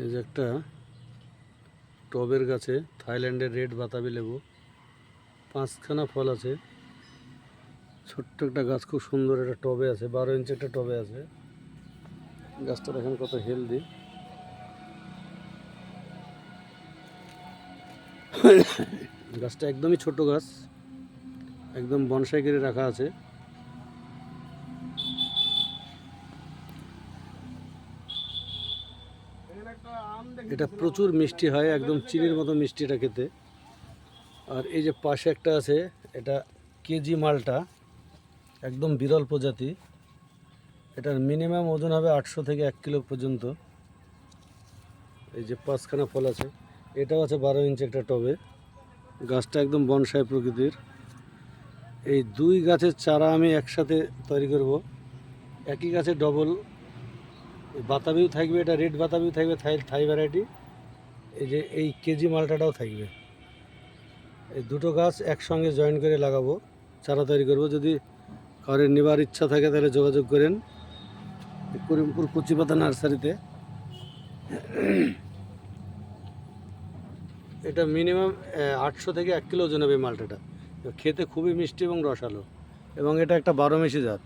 এই যে একটা টবের গাছে থাইল্যান্ডের রেড বাতাবি লেবু, পাঁচখানা ফল আছে। ছোট্ট একটা গাছ, খুব সুন্দর একটা টবে আছে, বারো ইঞ্চি একটা টবে আছে। গাছটা দেখেন কত হেলদি গাছটা একদমই ছোট গাছ, একদম বনসাই করে রাখা আছে। এটা প্রচুর মিষ্টি হয়, একদম চিনির মতো মিষ্টি এটা খেতে। আর এই যে পাশে একটা আছে, এটা কেজি মালটা, একদম বিরল প্রজাতি। এটার মিনিমাম ওজন হবে আটশো থেকে এক কিলো পর্যন্ত। এই যে পাঁচখানা ফল আছে, এটাও আছে বারো ইঞ্চি একটা টবে। গাছটা একদম বনসাই প্রকৃতির। এই দুই গাছের চারা আমি একসাথে তৈরি করব। একই গাছে ডবল বাতাবিও থাকবে, এটা রেড বাতাবিও থাকবে, থাই থাই ভ্যারাইটি এই যে এই কেজি মালটাটাও থাকবে। এই দুটো গাছ একসঙ্গে জয়েন করে লাগাবো চারা তৈরি করব। যদি কারোর নেবার ইচ্ছা থাকে তাহলে যোগাযোগ করেন করিমপুর কচিপাতা নার্সারিতে। এটা মিনিমাম আটশো থেকে এক কিলো ওজন হবে মালটাটা। খেতে খুবই মিষ্টি এবং রসালো। এবং এটা একটা বারো মেশি জাত।